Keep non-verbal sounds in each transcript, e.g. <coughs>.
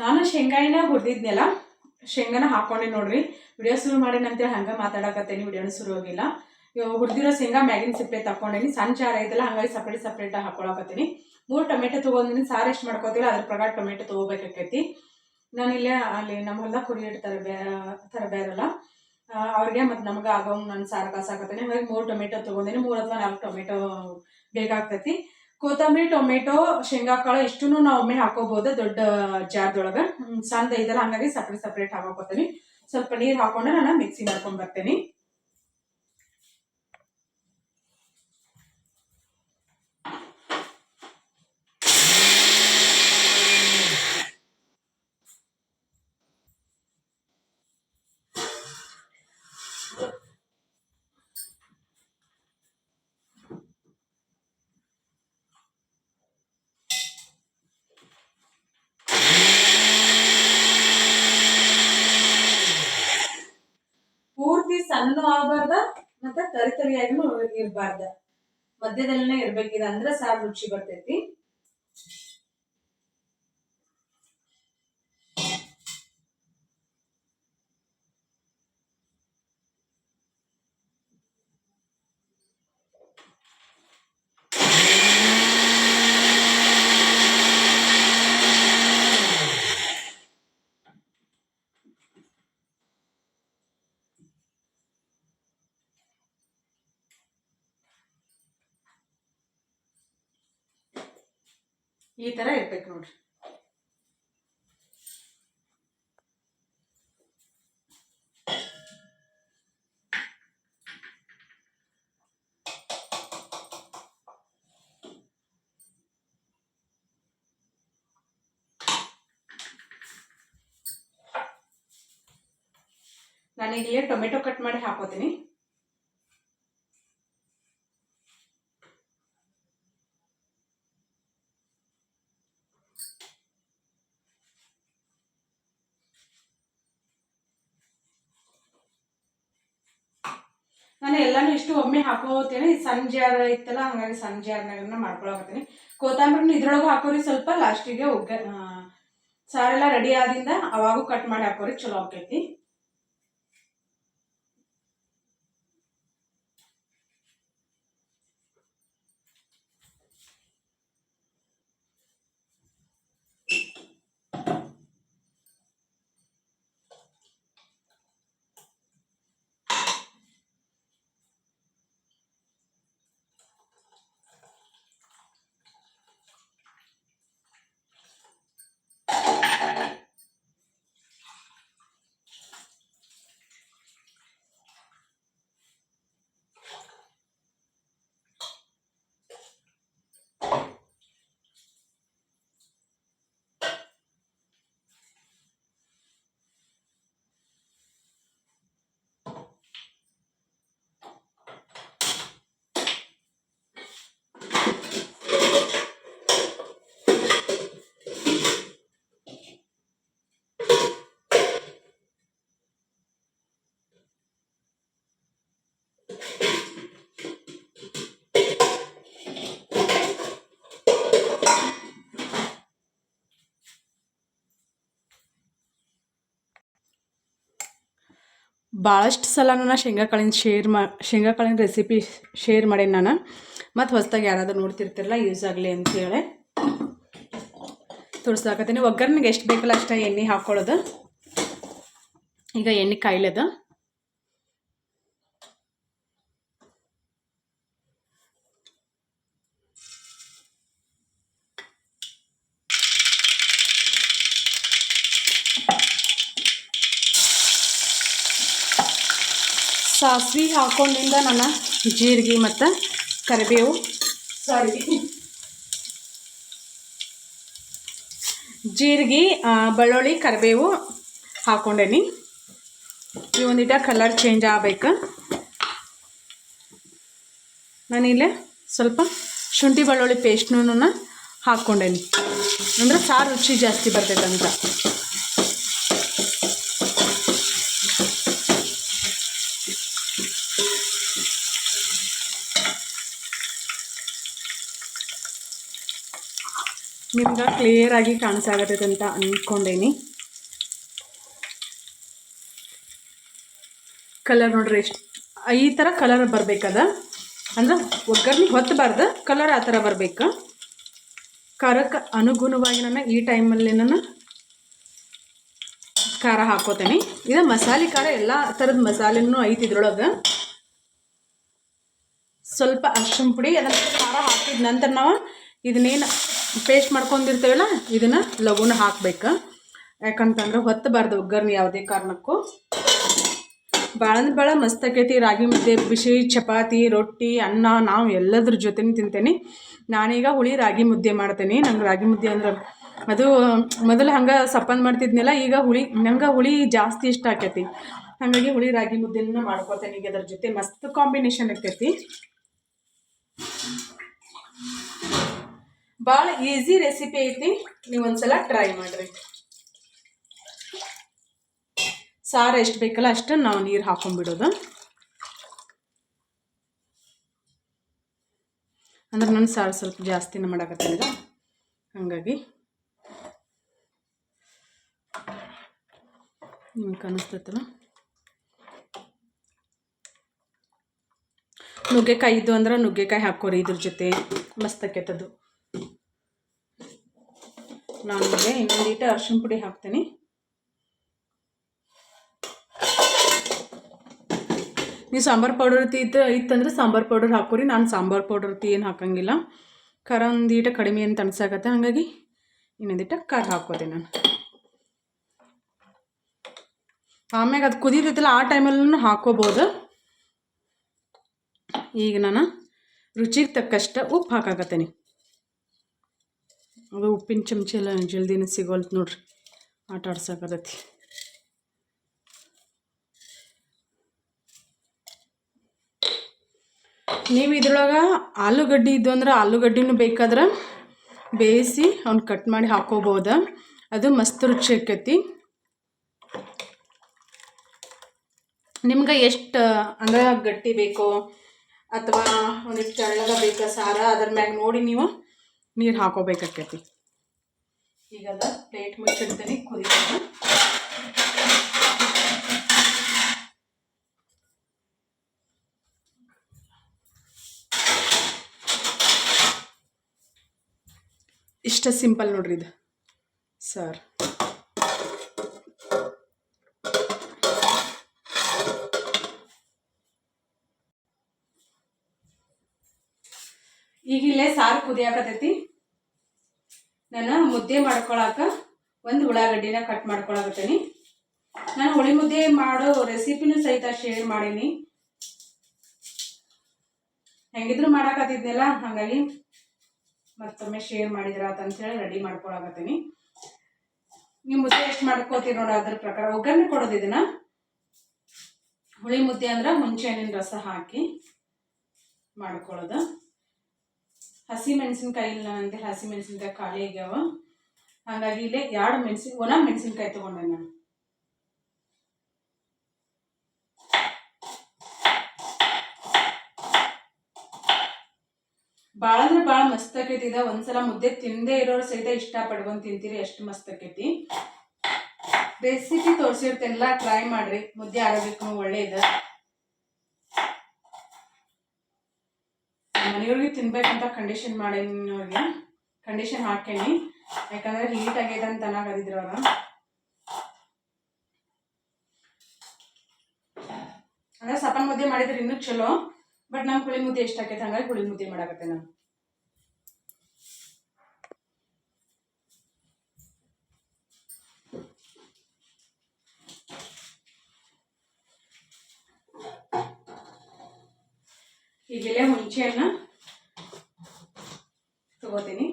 ನಾನು ಶೇಂಗಾಯಿನ ಹುರಿದಿದ್ನಲ್ಲ, ಶೇಂಗಾನ ಹಾಕೊಂಡೆ ನೋಡ್ರಿ. ವಿಡಿಯೋ ಶುರು ಮಾಡಿನಂತೇಳಿ ಹಂಗೆ ಮಾತಾಡಕತ್ತೇನಿ, ವಿಡಿಯೋನ ಶುರು ಹೋಗಿಲ್ಲ ಹುರಿದಿರೋ ಶೇಂಗಾ ಮ್ಯಾಗಿನ ಸಿಪ್ಪೆ ತಕೊಂಡೇನಿ ಸಣ್ಣ ಜಾರ ಐತಲ್ಲ, ಹಂಗಾಗಿ ಸಪ್ರೇಟ್ ಸಪ್ರೇಟ್ ಹಾಕೊಳಕತ್ತೀನಿ. ಮೂರು ಟೊಮೆಟೊ ತೊಗೊಂಡಿನಿ, ಸಾರು ಎಷ್ಟು ಮಾಡ್ಕೋತೀವಿ ಅದ್ರ ಪ್ರಕಾರ ಟೊಮೆಟೊ ತೊಗೋಬೇಕಾಕೈತಿ. ಇಲ್ಲೇ ಅಲ್ಲಿ ನಮ್ಮ ಹೊಲ್ದಾಗ ಬೇ ಥರ ಬೇರಲ್ಲ ಅವ್ರಿಗೆ ಮತ್ತು ನಮ್ಗೆ ಆಗೋ ನಾನು ಸಾರು ಕಾಸಾಕತ್ತೀನಿ ಹಾಗಾಗಿ ಮೂರು ಟೊಮೆಟೊ ತೊಗೊಂಡಿನಿ, ಮೂರು ಅಥವಾ ನಾಲ್ಕು ಟೊಮೆಟೊ ಬೇಕಾಗ್ತೈತಿ ಕೊತ್ತಂಬರಿ, ಟೊಮೆಟೊ ಶೇಂಗಾ ಕಾಳು ಇಷ್ಟೂ ನಾವು ಒಮ್ಮೆ ಹಾಕೋಬಹುದು ದೊಡ್ಡ ಜಾರ್ದೊಳಗೆ. ಸಣ್ಣ ಇದೆಲ್ಲ ಹಂಗಾಗಿ ಸಪ್ರೇಟ್ ಸಪ್ರೇಟ್ ಹಾಕೋತೀನಿ ಸ್ವಲ್ಪ ನೀರು ಹಾಕೊಂಡು ನಾನು ಮಿಕ್ಸಿ ಮಾಡ್ಕೊಂಡು ಬರ್ತೀನಿ ಪೂರ್ತಿ ಸಣ್ಣ ಆಗಬಾರ್ದ ಮತ್ತೆ ತರಿ ತರಿಯಾಗಿನೂ ಇರಬಾರ್ದ. ಮಧ್ಯದಲ್ಲೇ ಇರ್ಬೇಕಿದೆ ಅಂದ್ರೆ ಸಾರ್ ರುಚಿ ಬರ್ತೈತಿ. ಈ ತರ ಇರ್ಬೇಕು ನೋಡ್ರಿ. ನಾನೀಗ ಟೊಮೆಟೊ ಕಟ್ ಮಾಡಿ ಹಾಕೋತೀನಿ. ನಾನು ಎಲ್ಲಾನು ಇಷ್ಟು ಒಮ್ಮೆ ಹಾಕೋತೇನೆ. ಸಂಜೆ ಅರ ಇತ್ತಲ್ಲ, ಹಂಗಾಗಿ ಸಂಜೆ ಜಾರ್ನಾಗ ಮಾಡ್ಕೊಳಕತ್ತೀನಿ. ಕೊತ್ತಂಬರಿನ ಇದ್ರೊಳಗೆ ಹಾಕೋರಿ ಸ್ವಲ್ಪ, ಲಾಸ್ಟಿಗೆ ಒಗ್ಗ ಸಾರೆಲ್ಲ ರೆಡಿ ಆದಿಂದ ಅವಾಗೂ ಕಟ್ ಮಾಡಿ ಹಾಕೋರಿ, ಚಲೋ ಆಕೈತಿ. ಭಾಳಷ್ಟು ಸಲ ನಾನು ಶೇಂಗಾಕಾಳಿನ ಶೇರ್ ಮಾ, ಶೇಂಗಾಕಾಳಿನ ರೆಸಿಪಿ ಶೇರ್ ಮಾಡೇನಿ ನಾನು. ಮತ್ತು ಹೊಸದಾಗಿ ಯಾರಾದರೂ ನೋಡ್ತಿರ್ತಿರಲ್ಲ ಯೂಸ್ ಆಗಲಿ ಅಂತೇಳಿ ತೋರಿಸ್ದಾಕತ್ತೀನಿ. ಒಗ್ಗರಣೆಗೆ ಎಷ್ಟು ಬೇಕಲ್ಲ ಅಷ್ಟೇ ಎಣ್ಣೆ ಹಾಕ್ಕೊಳ್ಳೋದು ಈಗ ಎಣ್ಣೆ ಕಾಯ್ಲದ. ಸಾಸಿವೆ ಹಾಕೊಂಡಿಂದ ನಾನು ಜೀರಿಗೆ ಮತ್ತು ಕರಿಬೇವು. ಸಾರಿ ಜೀರಿಗೆ ಬೆಳ್ಳುಳ್ಳಿ, ಕರಿಬೇವು ಹಾಕೊಂಡೇನಿ. ಈ ಒಂದಿಟ ಕಲರ್ ಚೇಂಜ್ ಆಗ್ಬೇಕು. ನಾನಿಲ್ಲೇ ಸ್ವಲ್ಪ ಶುಂಠಿ ಬೆಳ್ಳುಳ್ಳಿ ಪೇಸ್ಟ್ನೂ ಹಾಕ್ಕೊಂಡೇನಿ ಅಂದ್ರೆ ಸಾರು ರುಚಿ ಜಾಸ್ತಿ ಬರ್ತೈತೆ ನಿಮ್ಗೆ ಕ್ಲಿಯರಾಗಿ ಕಾಣಿಸಾಗತ್ತೈತೆ ಅಂತ ಅಂದ್ಕೊಂಡೇನಿ ಕಲರ್ ನೋಡ್ರಿ ಎಷ್ಟು ಈ ಥರ ಕಲರ್ ಬರಬೇಕದ? ಅಂದ್ರೆ ಒಗ್ಗರಣೆ ಹೊತ್ತಬಾರ್ದು ಕಲರ್ ಆ ಥರ ಬರಬೇಕು. ಖಾರಕ್ಕೆ ಅನುಗುಣವಾಗಿ ನಾನು ಈ ಟೈಮಲ್ಲಿ ನಾನು ಖಾರ ಹಾಕೋತೇನೆ. ಇದು ಮಸಾಲೆ ಖಾರ ಎಲ್ಲ ಥರದ ಮಸಾಲೆನೂ ಐತಿ ಇದ್ರೊಳಗೆ. ಸ್ವಲ್ಪ ಅರ್ಶಿನ ಪುಡಿ, ಅದನ್ನು ಖಾರ ಹಾಕಿದ ನಂತರ ನಾವು ಇದನ್ನೇನು ಪೇಸ್ಟ್ ಮಾಡ್ಕೊಂಡಿರ್ತೇವಲ್ಲ, ಇದನ್ನು ಲಘುನ ಹಾಕ್ಬೇಕು. ಯಾಕಂತಂದ್ರೆ ಹೊತ್ತಬಾರ್ದು ಒಗ್ಗರಣೆ ಯಾವುದೇ ಕಾರಣಕ್ಕೂ. ಭಾಳ ಅಂದ್ರೆ ಭಾಳ ಮಸ್ತ್ ಆಕೈತಿ. ರಾಗಿ ಮುದ್ದೆ, ಬಿಸಿ ಚಪಾತಿ, ರೊಟ್ಟಿ, ಅನ್ನ, ನಾವು ಎಲ್ಲದ್ರ ಜೊತೆನೂ ತಿಂತೇನೆ. ನಾನೀಗ ಹುಳಿ ರಾಗಿ ಮುದ್ದೆ ಮಾಡ್ತೇನೆ. ನಂಗೆ ರಾಗಿ ಮುದ್ದೆ ಅಂದ್ರೆ ಅದು ಮೊದಲು ಹಂಗೆ ಸಪ್ಪನ್ ಮಾಡ್ತಿದ್ನಲ್ಲ, ಈಗ ಹುಳಿ, ನಂಗೆ ಹುಳಿ ಜಾಸ್ತಿ ಇಷ್ಟ ಆಕೈತಿ. ಹಾಗಾಗಿ ಹುಳಿ ರಾಗಿ ಮುದ್ದೆನ ಮಾಡ್ಕೊತೇನೆ ಈಗ ಅದ್ರ ಜೊತೆ. ಮಸ್ತ್ ಕಾಂಬಿನೇಷನ್ ಆಕೈತಿ. ಭಾಳ ಈಸಿ ರೆಸಿಪಿ ಐತಿ. ನೀವು ಒಂದ್ಸಲ ಟ್ರೈ ಮಾಡಿರಿ. ಸಾರು ಎಷ್ಟು ಬೇಕಲ್ಲ ಅಷ್ಟು ನಾವು ನೀರು ಹಾಕೊಂಡ್ಬಿಡೋದು. ಅಂದ್ರೆ ನನ್ನ ಸಾರು ಸ್ವಲ್ಪ ಜಾಸ್ತಿನೇ ಮಾಡಾಕತ್ತಿಲ್ಲ ಹಾಗಾಗಿ. ನಿಮ್ಗೆ ಕಾಣಿಸ್ತೈತಲ್ಲ? ನುಗ್ಗೆಕಾಯಿ ಇದ್ದು ಅಂದ್ರೆ ನುಗ್ಗೆಕಾಯಿ ಹಾಕೋರಿ ಇದ್ರ ಜೊತೆ. ಮಸ್ತ್ ಆಕೈತದು ನಾನು ಇನ್ನೊಂದು ಈಟ ಅರ್ಶಿನ ಪುಡಿ ಹಾಕ್ತೀನಿ. ನೀವು ಸಾಂಬಾರು ಪೌಡರ್ ಇತ್ತು ಇತ್ತಂದ್ರೆ ಸಾಂಬಾರು ಪೌಡರ್ ಹಾಕೋರಿ, ನಾನು ಸಾಂಬಾರು ಪೌಡರ್ ಏನು ಹಾಕಂಗಿಲ್ಲ. ಖಾರ ಒಂದೀಟ ಕಡಿಮೆ ಅಂತ ಅನ್ಸಾಕತ್ತೆ ಹಾಗಾಗಿ ಇನ್ನೊಂದಿಟ ಖಾರ ಹಾಕೋತೀನಿ ನಾನು. ಆಮ್ಯಾಗ ಅದು ಕುದೀತೈತಲ್ಲ, ಆ ಟೈಮಲ್ಲೂ ಹಾಕೋಬೋದು. ಈಗ ನಾನು ರುಚಿಗೆ ತಕ್ಕಷ್ಟು ಉಪ್ಪು ಹಾಕಾಕತ್ತೇನೆ. ಅದು ಉಪ್ಪಿನ ಚಮಚ ಎಲ್ಲ ಜಲ್ದಿನ ಸಿಗೋಲ್ತು ನೋಡ್ರಿ. ಆಟ ನೀವು ಇದ್ರೊಳಗೆ ಆಲೂಗಡ್ಡೆ ಇದ್ದು ಅಂದ್ರೆ ಆಲೂಗಡ್ಡಿನೂ ಬೇಕಾದ್ರೆ ಬೇಯಿಸಿ ಅವ್ನು ಕಟ್ ಮಾಡಿ ಹಾಕೋಬೋದು ಅದು ಮಸ್ತ್ ರುಚಿ ಆಕೈತಿ. ನಿಮ್ಗೆ ಎಷ್ಟು ಅಂದ್ರೆ ಗಟ್ಟಿ ಬೇಕೋ ಅಥವಾ ಒಂದಿಷ್ಟು ತೆಳ್ಳಗ ಬೇಕಾ ಸಾರ ಅದ್ರ ಮ್ಯಾಗ ನೋಡಿ ನೀವು ನೀರು ಹಾಕೋಬೇಕಾಕೈತಿ ಈಗೆಲ್ಲ ಪ್ಲೇಟ್ ಮುಚ್ಚಿಡ್ತೀನಿ ಕುದಿತೀನಿ ಇಷ್ಟ ಸಿಂಪಲ್ ನೋಡ್ರಿ ಇದು. ಸರ್. ಈಗ ಇಲ್ಲೇ ಸಾರು ಕುದಿಯಾಕತೈತಿ. ನಾನು ಮುದ್ದೆ ಮಾಡ್ಕೊಳಕ ಒಂದು ಉಳ್ಳಾಗಡ್ಡಿನ ಕಟ್ ಮಾಡ್ಕೊಳಕತ್ತೀನಿ. ನಾನು ಹುಳಿ ಮುದ್ದೆ ಮಾಡೋ ರೆಸಿಪಿನೂ ಸಹಿತ ಶೇರ್ ಮಾಡೀನಿ. ಹೆಂಗಿದ್ರು ಮಾಡಾಕತ್ತಿದ್ನಲ್ಲ, ಹಾಗಾಗಿ ಮತ್ತೊಮ್ಮೆ ಶೇರ್ ಮಾಡಿದ್ರ ಹೇಳಿ ರೆಡಿ ಮಾಡ್ಕೊಳಕತ್ತೀನಿ. ನೀವು ಮುದ್ದೆ ಎಷ್ಟು ಮಾಡ್ಕೋತೀರಿ ನೋಡ ಅದ್ರ ಪ್ರಕಾರ ಒಗ್ಗರಣೆ ಕೊಡೋದು ಇದನ್ನ. ಹುಳಿ ಮುದ್ದೆ ಅಂದ್ರೆ ಮುಂಚೆ ರಸ ಹಾಕಿ ಮಾಡ್ಕೊಳ್ಳೋದು ಹಸಿ ಮೆಣಸಿನ್ಕಾಯಿ ಇಲ್ಲ ನನಗೆ ಹಸಿ ಮೆಣಸಿನ್ಕಾಯಿ ಖಾಲಿ ಆಗ್ಯಾವ. ಹಾಗಾಗಿ ಇಲ್ಲೇ ಎರಡು ಮೆಣಸಿನ ಒಣ ಮೆಣಸಿನ್ಕಾಯಿ ತೊಗೊಂಡೆ ನಾನು. ಭಾಳ ಅಂದ್ರೆ ಭಾಳ ಮಸ್ತ್ ಆಕೈತಿ ಇದ. ಒಂದ್ಸಲ ಮುದ್ದೆ ತಿಂದೇ ಇರೋರು ಸಹಿತ ಇಷ್ಟ ಪಡ್ಕೊಂಡು ತಿಂತೀರಿ, ಎಷ್ಟು ಮಸ್ತ್ ಆಕೈತಿ. ರೆಸಿಪಿ ತೋರಿಸಿರ್ತೇನೆಲ್ಲ ಟ್ರೈ ಮಾಡ್ರಿ. ಮುದ್ದೆ ಆರೋಗ್ಯಕ್ಕೂ ಒಳ್ಳೇದು. ಮನೆಯವ್ರಿಗೆ ತಿನ್ಬೇಕಂತ ಕಂಡೀಷನ್ ಮಾಡೇನಿ ಅವ್ರಿಗೆ ಕಂಡೀಷನ್ ಹಾಕೇನಿ ಯಾಕಂದ್ರೆ ಹೀಟ್ ಆಗೈತೆ ಅಂತ ಅನ್ನಕದಿದ್ರು ಅವರು. ಅಂದ್ರೆ ಸಪನ್ ಮುದ್ದೆ ಮಾಡಿದ್ರೆ ಇನ್ನೂ ಚಲೋ ಬಟ್ ನಂಗೆ ಹುಳಿ ಮುದ್ದೆ ಎಷ್ಟು ಆಕೈತೆ, ಹಂಗಾಗಿ ಹುಳಿ ಮುದ್ದೆ ಮಾಡಾಕತ್ತೆ ನಾನು. ಈಗೆಲ್ಲ ಹುಂಚೆಯನ್ನ ತಗೋತೀನಿ.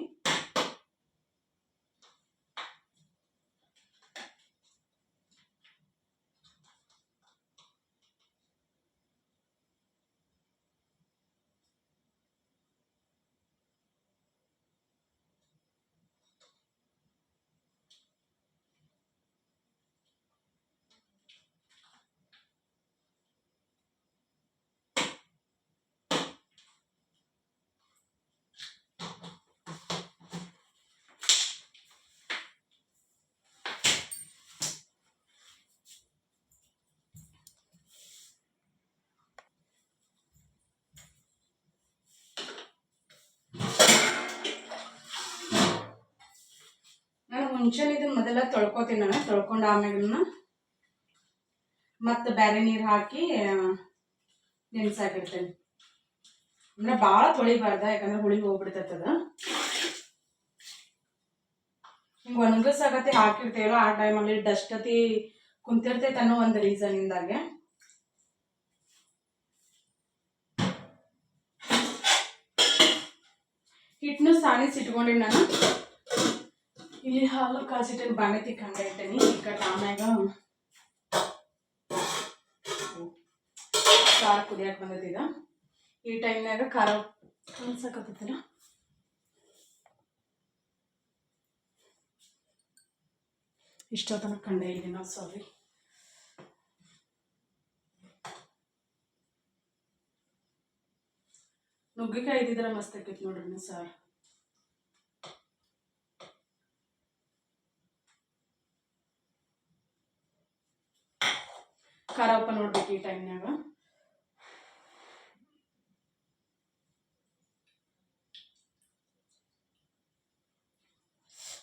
ಮುಂಚೆನೆ ಇದನ್ನ ಮೊದಲ ತೊಳ್ಕೊತೀನಿ ನಾನು. ತೊಳ್ಕೊಂಡು ಆಮೇಲೆ ಮತ್ತೆ ಬೇರೆ ನೀರು ಹಾಕಿ ನೆನ್ಸಾಕಿರ್ತೇನೆ ಅಂದ್ರೆ ಭಾಳ ತೊಳಿಬಾರ್ದ, ಯಾಕಂದ್ರೆ ಹುಳಿ ಹೋಗ್ಬಿಡ್ತದ ಹಿಂಗೆ ಸಗತಿ ಹಾಕಿರ್ತೇವಲ್ಲ ಆ ಟೈಮಲ್ಲಿ ಅತಿ ಕುಂತಿರ್ತೈತೆ ಅನ್ನೋ ಒಂದು ರೀಸನ್ ಇಂದಾಗೆ. ಹಿಟ್ಟನ್ನು ಸಾಣಿಸಿ ಇಟ್ಕೊಂಡಿ ನಾನು. ಇಲ್ಲಿ ಹಾಲು ಕಾಸಿಟ್ಟಿನ ಬಾಣೆ ತಿಕ್ಕಂಡ ಇಟ್ಟೇನಿ ಈಗ ಆಮ್ಯಾಗ ಖಾರ ಕುದಿಯಕ್ಕೆ ಬಂದೈತೀಗ ಈ ಟೈಮ್ನಾಗ ಖಾರ ಅನ್ಸಕತ್ತೈತಿಲ್ಲ ಇಷ್ಟೊತ್ತನ ಕಂಡೆ ಇಲ್ಲಿ ನಾವು ಸಾರಿ ನುಗ್ಗಿಕಾಯಿ ಇದ್ದಿದ್ರೆ ಮಸ್ತ್ ಆಕೈತಿ ನೋಡ್ರಿ ಸಾರ್ ಖಾರ ಉಪ್ಪ ನೋಡ್ಬೇಕು ಈ ಟೈಮ್ನಾಗ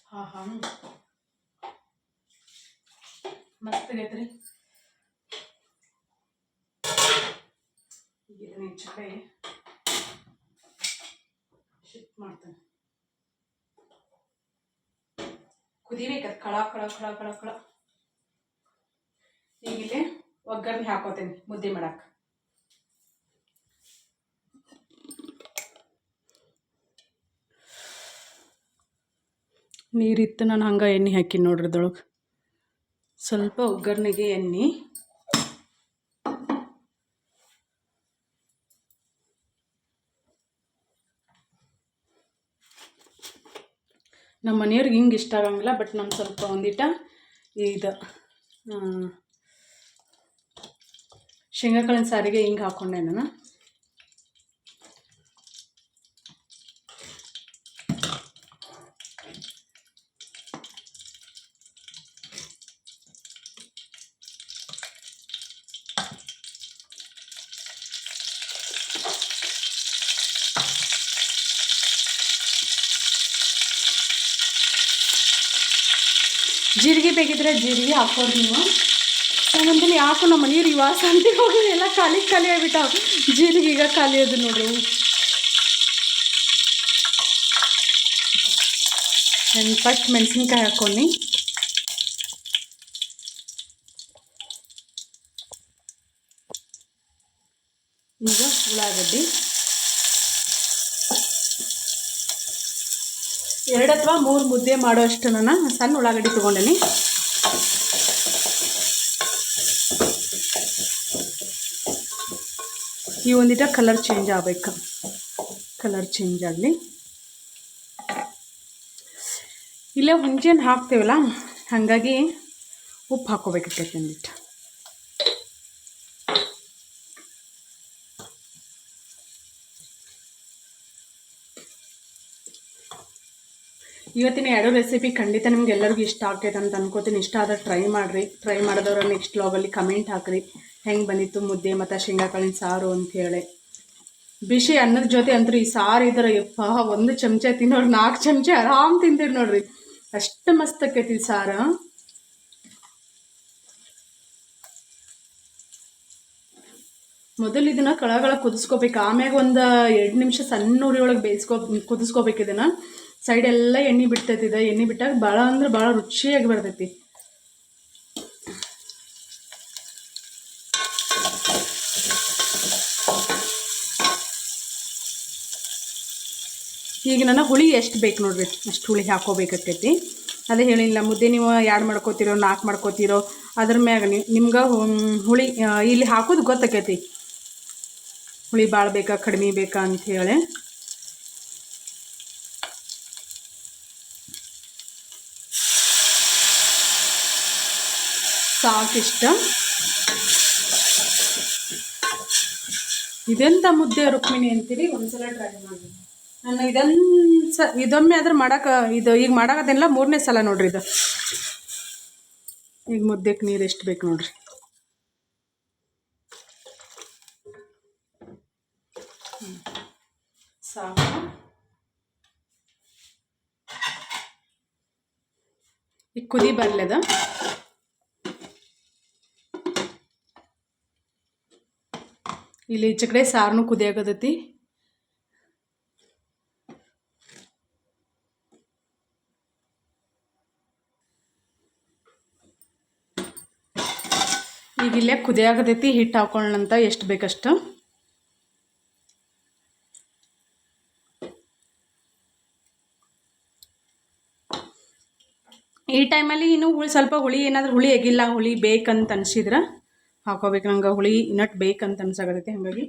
ಹಾ ಹಾ ಮಸ್ತ್ ಆಗೈತ್ರಿ. ಇದನ್ನ ಶಿಫ್ಟ್ ಮಾಡ್ತೇನೆ. ಕುದಿಬೇಕದು ಕಳ ಕಳ ಕಳ ಕಳ ಕಳ. ಇಲ್ಲಿ ಒಗ್ಗರಣೆ ಹಾಕೋತೀನಿ, ಮುದ್ದೆ ಮಾಡಕ್ಕೆ ನೀರಿತ್ತು, ನಾನು ಹಂಗೆ ಎಣ್ಣೆ ಹಾಕಿ ನೋಡ್ರಿ ಅದ್ರೊಳಗೆ. ಸ್ವಲ್ಪ ಒಗ್ಗರಣೆಗೆ ಎಣ್ಣೆ. ನಮ್ಮ ಮನೆಯವ್ರಿಗೆ ಹಿಂಗೆ ಇಷ್ಟ ಆಗಂಗಿಲ್ಲ, ಬಟ್ ನಾನು ಸ್ವಲ್ಪ ಒಂದಿಟ ಇದು ಶೇಂಗಾಕಾಳಿನ ಸಾರಿಗೆ ಹಿಂಗೆ ಹಾಕ್ಕೊಂಡೆ ನಾನು ಜೀರಿಗೆ ಬೇಕಿದ್ರೆ ಜೀರಿಗೆ ಹಾಕೋರಿ ನೀವು ನಾನಂತೀನಿ ಯಾಕೋ ನಮ್ಮ ಮನೆಯವ್ರಿಗೆ ವಾಸ ಅಂತ ಹೋಗಿ ಎಲ್ಲ ಖಾಲಿ ಖಾಲಿ ಆಗಿಬಿಟ್ಟಾವ. ಜೀರಿಗೆ ಈಗ ಖಾಲಿ ಅದು ನೋಡ್ರಿ. ನಾನು ಫಸ್ಟ್ ಮೆಣಸಿನ್ಕಾಯಿ ಹಾಕೊಂಡು ಈಗ ಉಳ್ಳಾಗಡ್ಡಿ. ಎರಡು ಅಥವಾ ಮೂರು ಮುದ್ದೆ ಮಾಡೋ ಅಷ್ಟು ನಾನು ಸಣ್ಣ ಉಳ್ಳಾಗಡ್ಡಿ ತೊಗೊಂಡೇನಿ. ಈ ಒಂದಿಟ ಕಲರ್ ಚೇಂಜ್ ಆಗ್ಬೇಕು. ಕಲರ್ ಚೇಂಜ್ ಆಗಲಿ. ಇಲ್ಲೇ ಹುಂಜೇನು ಹಾಕ್ತೇವಲ್ಲ, ಹಾಗಾಗಿ ಉಪ್ಪು ಹಾಕೋಬೇಕಾಗ್ತೈತೆ ಒಂದಿಟ್ಟು ಇವತ್ತಿನ ಎರಡು ರೆಸಿಪಿ ಖಂಡಿತ ನಿಮ್ಗೆ ಎಲ್ಲರಿಗೂ ಇಷ್ಟ ಆಗ್ತೈತೆ ಅಂತ ಅನ್ಕೋತೀನಿ. ಇಷ್ಟ ಆದ್ರೆ ಟ್ರೈ ಮಾಡಿರಿ. ಟ್ರೈ ಮಾಡಿದವ್ರ ನೆಕ್ಸ್ಟ್ ಲಾಗಲ್ಲಿ ಕಮೆಂಟ್ ಹಾಕ್ರಿ. ಹೆಂಗೆ ಬಂದಿತ್ತು ಮುದ್ದೆ ಮತ್ತು ಶೇಂಗಾಕಾಳಿನ ಸಾರು ಅಂತೇಳಿ ಬಿಸಿ ಅನ್ನದ ಜೊತೆ ಅಂತೂ ಈ ಸಾರು ಇದ್ರೆ ಯಪ್ಪ, ಒಂದು ಚಮಚ ತಿನ್ನೋರು ನಾಲ್ಕು ಚಮಚ ಆರಾಮ್ ತಿಂತೀರಿ ನೋಡ್ರಿ. ಅಷ್ಟು ಮಸ್ತ್ ಆಕೈತಿ ಸಾರು. ಮೊದಲು ಇದನ್ನ ಕಳಗಳ ಕುದಿಸ್ಕೋಬೇಕು. ಆಮ್ಯಾಗ ಒಂದು ಎರಡು ನಿಮಿಷ ಸಣ್ಣ ಉರಿ ಒಳಗೆ ಬೇಯಿಸ್ಕೊ ಕುದಿಸ್ಕೋಬೇಕು ಸೈಡ್ ಎಲ್ಲ ಎಣ್ಣೆ ಬಿಡ್ತೈತಿ ಇದು ಎಣ್ಣೆ ಬಿಟ್ಟಾಗ ಭಾಳ ಅಂದ್ರೆ ಭಾಳ ರುಚಿಯಾಗಿ ಬರ್ತೈತಿ. ಈಗ ನನ್ನ ಹುಳಿ ಎಷ್ಟು ಬೇಕು ನೋಡ್ರಿ? ಅಷ್ಟು ಹುಳಿ ಹಾಕೋಬೇಕಾಕೈತಿ ಅದೇ ಹೇಳಿಲ್ಲ, ಮುದ್ದೆ ನೀವು ಎರಡು ಮಾಡ್ಕೋತಿರೋ ನಾಲ್ಕು ಮಾಡ್ಕೋತಿರೋ, ಅದ್ರ ಮ್ಯಾಗ ನಿಮ್ಗೆ ಹುಳಿ ಇಲ್ಲಿ ಹಾಕೋದು ಗೊತ್ತಾಕೈತಿ. ಹುಳಿ ಭಾಳ ಬೇಕಾ, ಕಡಿಮೆ ಬೇಕಾ ಅಂಥೇಳಿ ಸಾಕಿಷ್ಟ. ಇದೆಂತ ಮುದ್ದೆ ರುಕ್ಮಿಣಿ ಅಂತೀರಿ? ಒಂದ್ಸಲ ಟ್ರೈ ಮಾಡಿ. ನಾನು ಇದೊಂದು ಇದೊಮ್ಮೆ ಆದ್ರೆ ಮಾಡಕ, ಇದು ಈಗ ಮಾಡಕತ್ತೇನಿಲ್ಲ, ಮೂರನೇ ಸಲ ನೋಡ್ರಿ ಇದು. ಈಗ ಮುದ್ದೆಗೆ ನೀರು ಎಷ್ಟು ಬೇಕು ನೋಡ್ರಿ. ಸಾಕು. ಈಗ ಕುದಿ ಬರ್ಲದ ಇಲ್ಲಿ ಈಚೆ ಕಡೆ ಸಾರನು ಕುದಿಯಾಗತೈತಿ. ಈಗ ಇಲ್ಲೇ ಕುದಿಯಾಗತೈತಿ ಹಿಟ್ಟು ಹಾಕೊಳ್ಳಂತ ಎಷ್ಟು ಬೇಕಷ್ಟು. ಈ ಟೈಮಲ್ಲಿ ಇನ್ನು ಹುಳಿ ಸ್ವಲ್ಪ ಹುಳಿ ಏನಾದರೂ ಹುಳಿ ಆಗಿಲ್ಲ, ಹುಳಿ ಬೇಕಂತ ಅನ್ಸಿದ್ರೆ ಹಾಕೋಬೇಕು ನಂಗೆ ಹುಳಿ ಇನ್ನಟ್ ಬೇಕಂತ ಅನ್ಸಾಕತೈತಿ, ಹಾಗಾಗಿ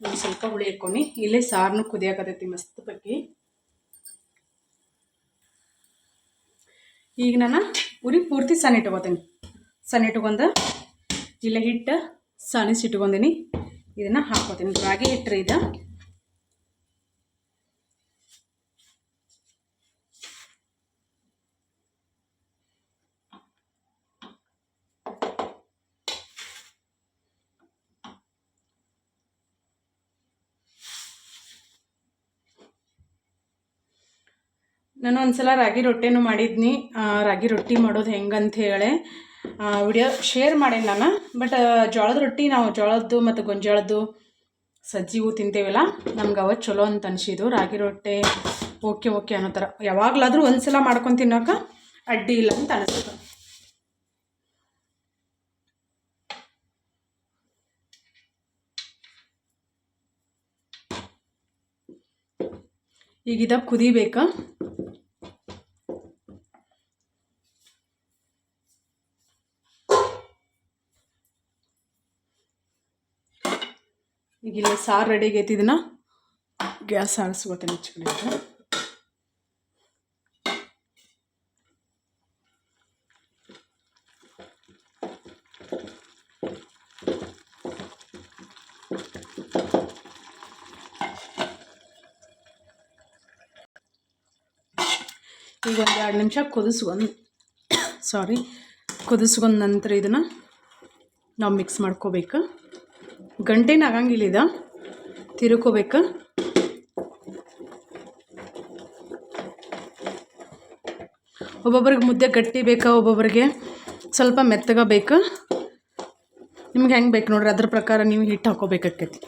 ಒಂದು ಸ್ವಲ್ಪ ಹುಳಿ ಹಾಕ್ಕೊಂಡು ಇಲ್ಲೇ ಸಾರನ್ನು ಕುದಿಯಾಕತ್ತೈತಿ ಮಸ್ತ್ ಬಗ್ಗೆ ಈಗ ನಾನು ಉರಿ ಪೂರ್ತಿ ಸಣ್ಣ ಇಟ್ಕೋತೀನಿ. ಸಣ್ಣ ಇಟ್ಕೊಂಡು ಇಲ್ಲೇ ಹಿಟ್ಟು ಸಣಿಸಿ ಇಟ್ಕೊಂಡೀನಿ. ಇದನ್ನು ಹಾಕೋತೀನಿ. ರಾಗಿ ಹಿಟ್ಟು ಇದು. ನಾನು ಒಂದ್ಸಲ ರಾಗಿ ರೊಟ್ಟಿನೂ ಮಾಡಿದ್ನಿ. ರಾಗಿ ರೊಟ್ಟಿ ಮಾಡೋದು ಹೆಂಗಂತ ಹೇಳಿ ವಿಡಿಯೋ ಶೇರ್ ಮಾಡೇನಿ ನಾನು. ಬಟ್ ಜೋಳದ ರೊಟ್ಟಿ ನಾವು ಜೋಳದ್ದು ಮತ್ತು ಗೊಂಜಾಳದ್ದು ಸಜ್ಜಿಗೂ ತಿಂತೇವಲ್ಲ, ನಮ್ಗೆ ಅವ ಚಲೋ ಅಂತ ಅನಿಸಿದ್ದು. ರಾಗಿ ರೊಟ್ಟೆ ಓಕೆ ಓಕೆ ಅನ್ನೋ ಥರ. ಯಾವಾಗಲಾದರೂ ಒಂದು ಸಲ ಮಾಡ್ಕೊಂಡು ತಿನ್ನೋಕೆ ಅಡ್ಡಿ ಇಲ್ಲ ಅಂತ ಅನಿಸ್ತು ಈಗ ಕುದಿಬೇಕಾ ಈಗ ಸಾರು ರೆಡಿಗೆ ಆಗೈತಿ ಇದನ್ನ. ಗ್ಯಾಸ್ ಆರಿಸ್ಕೋತೀನಿ ಕಡೆ ಈಗ ಒಂದು ಎರಡು ನಿಮಿಷ ಕುದಿಸ್ಕೊಂಡು ಸಾರಿ <coughs> ಕುದಿಸ್ಕೊಂಡ ನಂತರ ಇದನ್ನು ನಾವು ಮಿಕ್ಸ್ ಮಾಡ್ಕೋಬೇಕು. ಗಂಟೆನ ಆಗಂಗಿಲ್ಲ ಇದು ತಿರುಕೋಬೇಕು? ಒಬ್ಬೊಬ್ರಿಗೆ ಮುದ್ದೆ ಗಟ್ಟಿ ಬೇಕಾ? ಒಬ್ಬೊಬ್ರಿಗೆ ಸ್ವಲ್ಪ ಮೆತ್ತಗ ಬೇಕು? ನಿಮ್ಗೆ ಹೆಂಗೆ ಬೇಕು ನೋಡ್ರಿ? ಅದ್ರ ಪ್ರಕಾರ ನೀವು ಹಿಟ್ಟು ಹಾಕೋಬೇಕಾಕೈತಿ